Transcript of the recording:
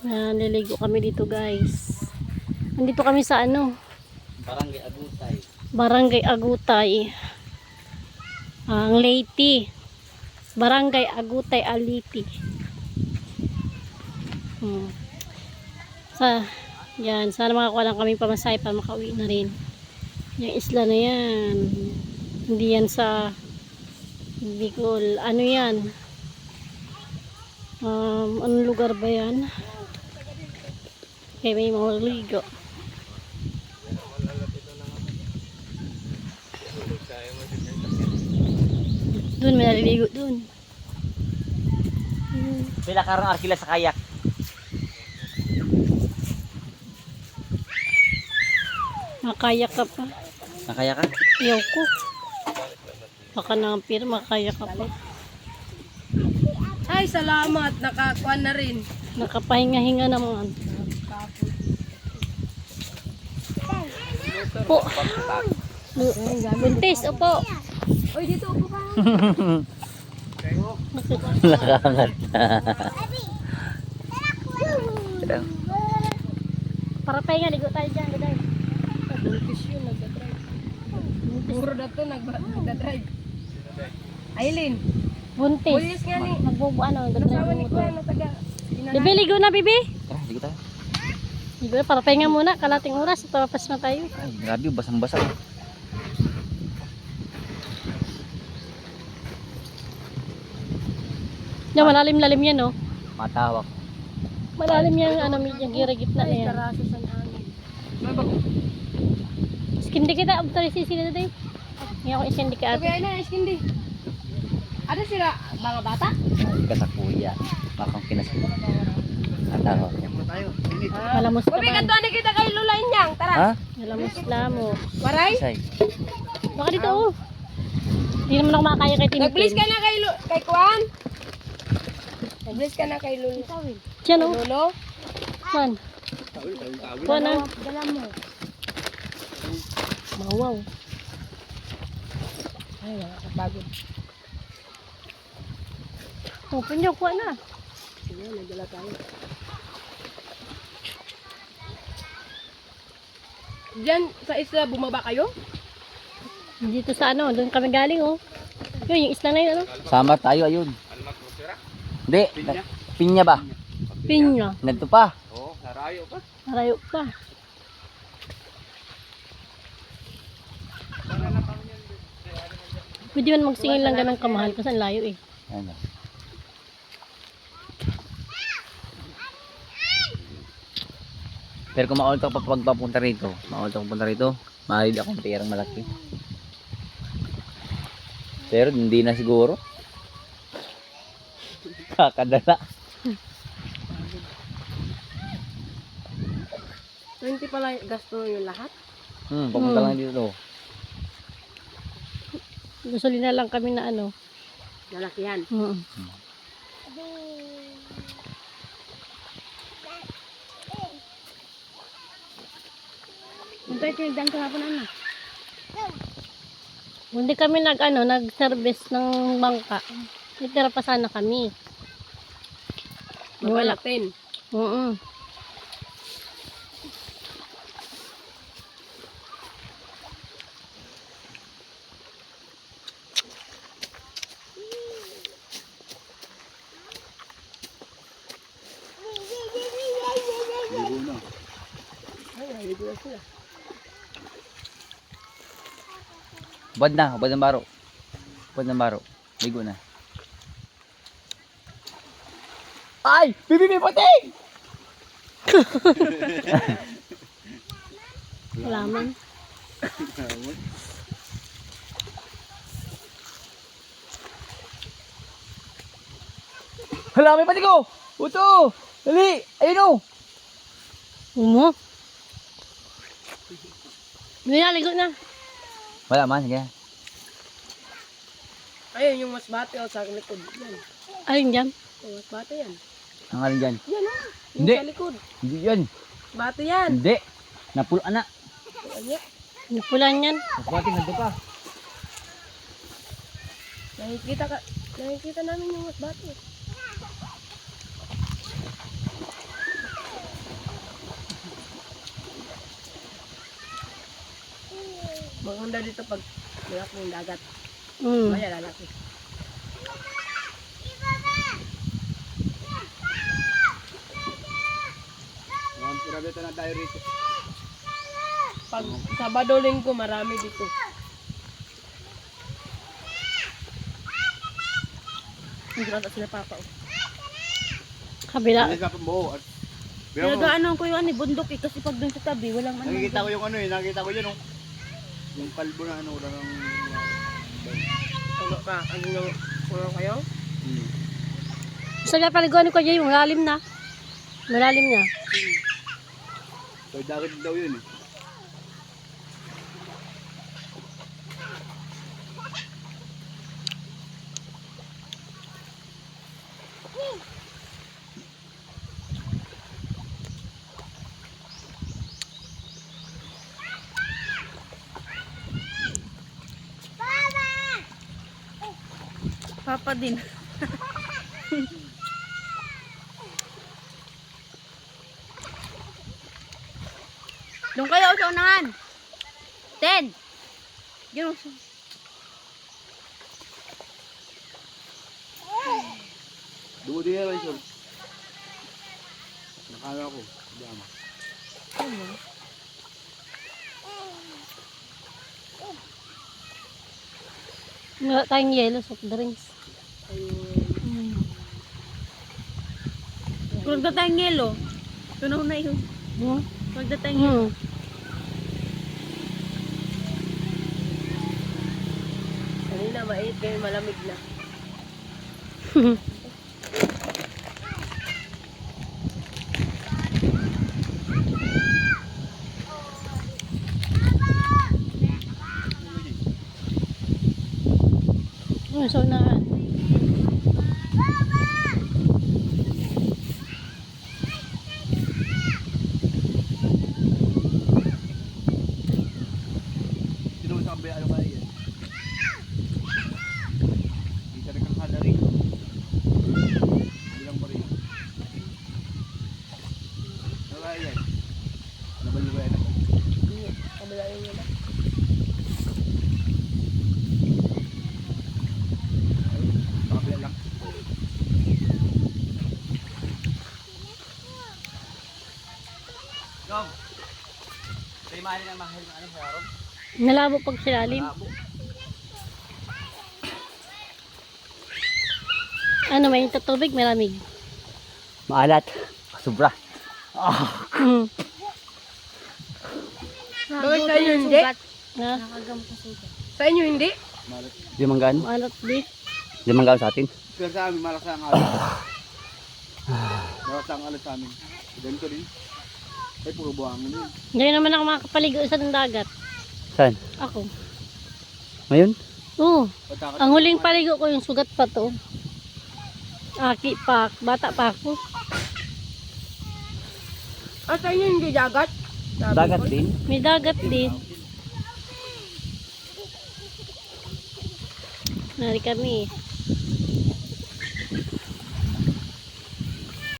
Naliligo kami dito guys. Nandito kami sa ano, Barangay Agutay. Barangay Agutay. Ang Leyte. Barangay Agutay Aliti. Hmm. Sa, yan. Sana makakuha lang kami pamasahe para makauwi na rin. Yung isla na yan. Hindi yan sa Bicol. Ano yan? Um, anong lugar ba yan? Okay, may mga ligo. Doon, may naliligo doon. Pila karang arkila sa kayak. Makaya ka pa. Nakaya ka? Ayaw ko. Baka nampir, makaya ka pa. Ay, salamat. Nakakuha na rin. Nakapahinga-hinga naman. Po. Buntis, opo. Oy, dito upo ka. Nakakangat. Para pahinga, ligo tayo dyan. Ligo tayo. Buntis yun, nagdadrive. Puro na to, nagdadrive. Aileen, Buntis. pulis nga ni. Nagbubu, ano, Nasawa ni nagdadrive Kuya motor. na taga. Bibi, ligo na, bibi. Tara, sige tayo. Na, para pahinga muna. Kalating oras, tapas na tayo. Ay, grabe, basang-basa. Yan, malalim-lalim yan, oh. Matawak. Malalim yan, ano, yung gitna na yan. Taraso sa hangin. Mabag. Skindi kita, abtari sisi na tayo. Ngayon ako iskindi ka ate. ay na, iskindi. Ada sila mga bata? Ay, ka sa kuya. Makang kinas ko. Matawak. Malamos ka Ubi, kanto na kita kay Lula Inyang. Tara. Ha? Malamos na mo. Waray? Isay. Baka dito, oh. Hindi naman ako makakaya kay Tintin. Nag-bless ka na kay Lu kay Kuan? Nag-bless ka na kay Lulu. Diyan, oh. Lolo? Saan? Kuha na. Dala mo. Mawaw. Ay, nakakapagod. Oh, punyo, kuha na. Sige, nagdala tayo. Diyan sa isla bumaba kayo? Dito sa ano, doon kami galing, oh. Yun, yung isla na yun, ano? Sama tayo, ayun. Hindi. na- Pinya ba? Pinya. Nandito pa. Marayo pa. Pwede man magsingin lang ganang kamahal kasi ang layo eh. Ano? Pero kung ka pa pagpapunta rito, maulto ka punta rito, mahal akong perang malaki. Pero hindi na siguro. Kakadala. 20 pala gasto yung lahat? Hmm, papunta Hmm. lang dito. Gasolina lang kami na ano. Lalakihan. Mm. Ito yung dang kahapon ano? Hindi kami nag ano, nag-service ng bangka. Itira pa sana kami. Wala. Magalatin. Oo. Ay, naligo na sila. Bad na, bad ng baro. Bad ng baro. Ligo na. Ay! Bibi, may pating! Laman. Hala, may pating ko! Uto! Dali! Ayun o! Umo. Hindi na, ligo na. Wala man, sige. Ayun yung masbate o sa likod. Yan. Ayun dyan. Yung masbate yan. Ang alin dyan. Yan ah. Yung Hindi. sa likod. Hindi yan. Bate yan. Hindi. Napulo na. Ayan. Yan. Maswating nandito pa. Nakikita ka, nakikita namin yung masbate. Maganda dito pag malaki yung dagat. Mm. Kaya lalaki. Mga pirabeta na tayo rito. Pag Sabado linggo marami dito. Hindi na sila papa. oh. Kabila. Ano sa pambuo. Pero Pinagaanan ko yung ano, bundok eh, kasi pag dun sa tabi, walang ano. nakikita ko yung ano eh, nakikita ko yun oh. Yung kalbo na ano, lang ang... Ano ka? Ano yung ano kayo? Hmm. Sa nga paliguan ko dyan, malalim na. Malalim na. So, dagat daw yun eh. Papa din. Doon kayo sa unahan. Ten. Yun. Dugo din yan, Sir. Nakala ko. Dama. Wala tayong yellow soft drinks. Kung na tayong yelo. Tunaw na yun. Hmm? Kung na tayong yelo. Hmm. Kanina mait kayo malamig na. Hmm, so na. Sino sa kabila ano kaya yan? Hindi ka nakakala rin. Bilang mo rin. Ano kaya yan? Nabalubay na. Kabila yun yun. Sa kabila lang. Dom. Mahal ng mahal ng ano sa araw. Nalabo pag silalim. Ano, may tubig, malamig. Maalat. Sobra. Hmm. Bakit sa inyo hindi? Na, Sa inyo hindi? Malas. Di manggaan. maalat di. Di manggaan sa atin. Pero sa amin, malakas ang alat. Malakas ang alat sa amin. Ganito rin. Ay, puro buhangin yun. Ngayon naman ako makakapaligo sa dagat. Saan? Ako. Ngayon? Oo. Ang huling paligo ko yung sugat pa to. Aki pa, bata pa ako. Sa inyo hindi dagat? Sabi Dagat ko. din. May dagat din. Nari kami.